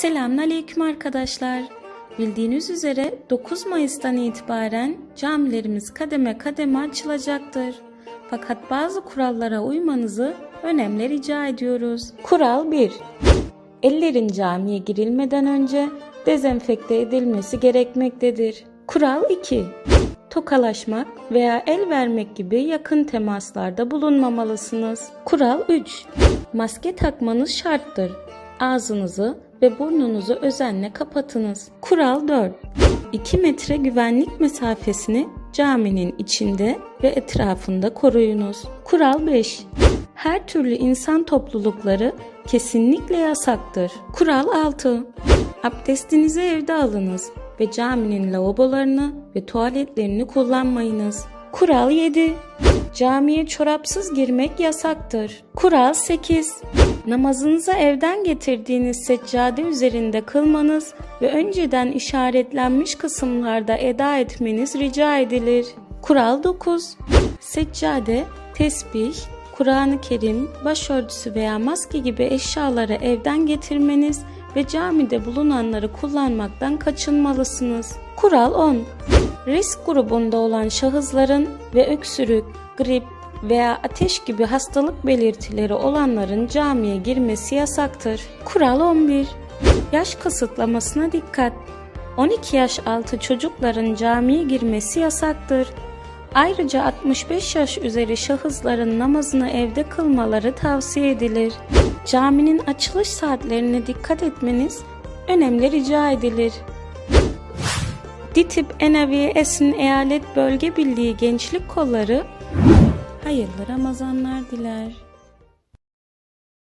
Selamünaleyküm arkadaşlar. Bildiğiniz üzere 9 Mayıs'tan itibaren camilerimiz kademe kademe açılacaktır. Fakat bazı kurallara uymanızı önemli rica ediyoruz. Kural 1. Ellerin camiye girilmeden önce dezenfekte edilmesi gerekmektedir. Kural 2. Tokalaşmak veya el vermek gibi yakın temaslarda bulunmamalısınız. Kural 3. Maske takmanız şarttır. Ağzınızı ve burnunuzu özenle kapatınız. Kural 4. 2 metre güvenlik mesafesini caminin içinde ve etrafında koruyunuz. Kural 5. Her türlü insan toplulukları kesinlikle yasaktır. Kural 6. Abdestinizi evde alınız ve caminin lavabolarını ve tuvaletlerini kullanmayınız. Kural 7. Camiye çorapsız girmek yasaktır. Kural 8. Namazınızı evden getirdiğiniz seccade üzerinde kılmanız ve önceden işaretlenmiş kısımlarda eda etmeniz rica edilir. Kural 9. Seccade, tesbih, Kur'an-ı Kerim, başörtüsü veya maske gibi eşyaları evden getirmeniz ve camide bulunanları kullanmaktan kaçınmalısınız. Kural 10. Risk grubunda olan şahısların ve öksürük, grip veya ateş gibi hastalık belirtileri olanların camiye girmesi yasaktır. Kural 11. Yaş kısıtlamasına dikkat. 12 yaş altı çocukların camiye girmesi yasaktır. Ayrıca 65 yaş üzeri şahısların namazını evde kılmaları tavsiye edilir. Caminin açılış saatlerine dikkat etmeniz önemli rica edilir. DİTİB Enavi Esin Eyalet Bölge Birliği Gençlik Kolları hayırlı Ramazanlar diler.